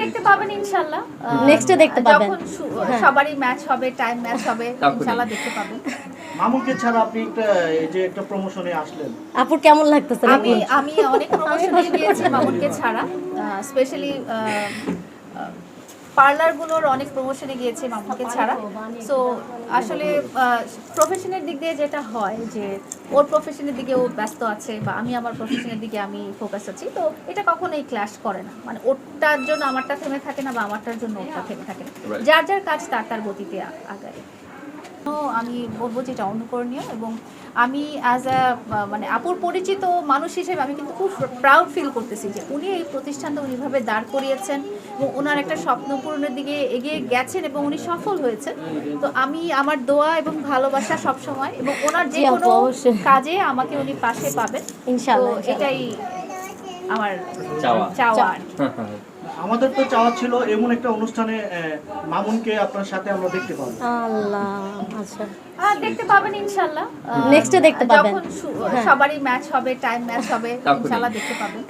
দেখতে পাবেন ইনশাআল্লাহ। নেক্সটে দেখতে পাবেন। যখন হ্যাঁ। সবারই ম্যাচ হবে টাইম ম্যাচ হবে ইনশাআল্লাহ দেখতে পাবেন। মামুকে ছাড়া আপনি একটা এই যে একটা প্রমোশনে আসলেন। আপুর কেমন লাগতেছে? আমি আমি অনেক প্রমোশনে গিয়েছি মামুনকে ছাড়া। স্পেশালি পার্লারগুলোর অনেক প্রমোশনে গিয়েছে মামুনকে ছাড়া। সো আসলে প্রফেশনের দিক দিয়ে যেটা হয় যে ওর প্রফেশনের দিকে ও ব্যস্ত আছে বা আমি আমার প্রফেশনের দিকে আমি ফোকাস আছি তো এটা কখনো এই ক্ল্যাশ করে না। মানে ওরটার জন্য আমারটা থেমে থাকে না বা আমারটার জন্য ওরটা থেমে থাকে না। যার যার কাজ তার তার গতিতে আগায়। আমি বলব যেটা অনুকরণীয় এবং আমি অ্যাজ আ মানে আপুর পরিচিত মানুষ হিসেবে আমি কিন্তু খুব প্রাউড ফিল করতেছি যে উনি এই প্রতিষ্ঠানটা উনিভাবে দাঁড় করিয়েছেন এবং ওনার একটা স্বপ্ন পূরণের দিকে এগিয়ে গেছেন এবং উনি সফল হয়েছেন। তো আমি আমার দোয়া এবং ভালোবাসা সব সময় এবং ওনার যে কোনো কাজে আমাকে উনি পাশে পাবেন। তো ইনশাআল্লাহ এটাই আমার চাওয়া। চাওয়া আমাদের তো চাওয়া ছিল এমন একটা অনুষ্ঠানে মামুনকে আপনার সাথে আমরা দেখতে পাবো। আল্লাহ আচ্ছা। দেখতে পাবেন দেখতে পাবেন। যখন হ্যাঁ। সবারই ম্যাচ হবে টাইম ম্যাচ হবে। ইনশাল্লাহ দেখতে পাবেন।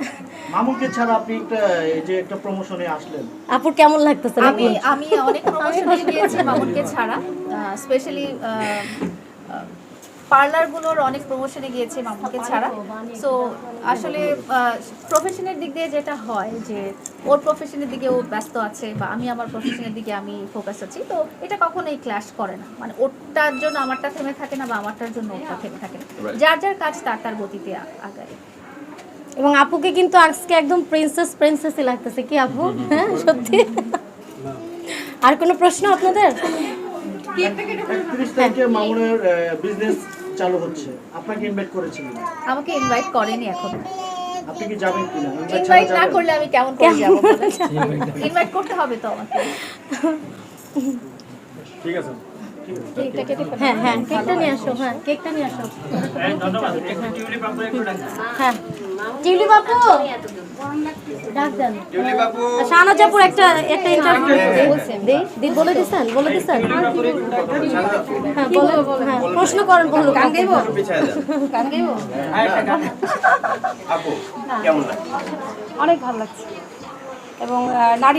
মামুনকে ছাড়া আপনি একটা এই যে একটা প্রমোশনে আসলেন। আপুর কেমন লাগতেছে আমি আমি অনেক প্রমোশনে গিয়েছি মামুনকে ছাড়া। স্পেশালি পার্লারগুলোর অনেক প্রমোশনে গিয়েছে মামুনকে ছাড়া। সো আসলে প্রফেশনের দিক দিয়ে যেটা হয় যে ওর প্রফেশনের দিকে ও ব্যস্ত আছে বা আমি আমার প্রফেশনের দিকে আমি ফোকাস আছি তো এটা কখনোই ক্ল্যাশ করে না। মানে ওরটার জন্য আমারটা থেমে থাকে না বা আমারটার জন্য ওরটা থেমে থাকে না। যার যার কাজ তার তার গতিতে আগায়। এবং আপুকে কিন্তু আজকে একদম প্রিন্সেস প্রিন্সেসই লাগতেছে। কি আপু? হ্যাঁ সত্যি? আর কোনো প্রশ্ন আপনাদের? একত্রিশ তারিখে মামুনের বিজনেস চালু হচ্ছে। আপনাকে ইনভাইট করেছিলেন আমাকে ইনভাইট করেনি এখন। আপনি কি যাবেন কিনা ইনভাইট না করলে আমি কেমন করে? যাব ইনভাইট করতে হবে তো আমাকে। হ্যাঁ হ্যাঁ কেকটা নিয়ে আসো হ্যাঁ কেকটা নিয়ে আসো। হ্যাঁ শাহনাজাপুর একটা একটা ইন্টারভিউ দি বলে দিছেন বলে দিছেন। হ্যাঁ বলে হ্যাঁ প্রশ্ন করেন বলো গান গাইব? গান গাইব? আপু কেমন লাগে অনেক ভালো লাগছে। এবং নারী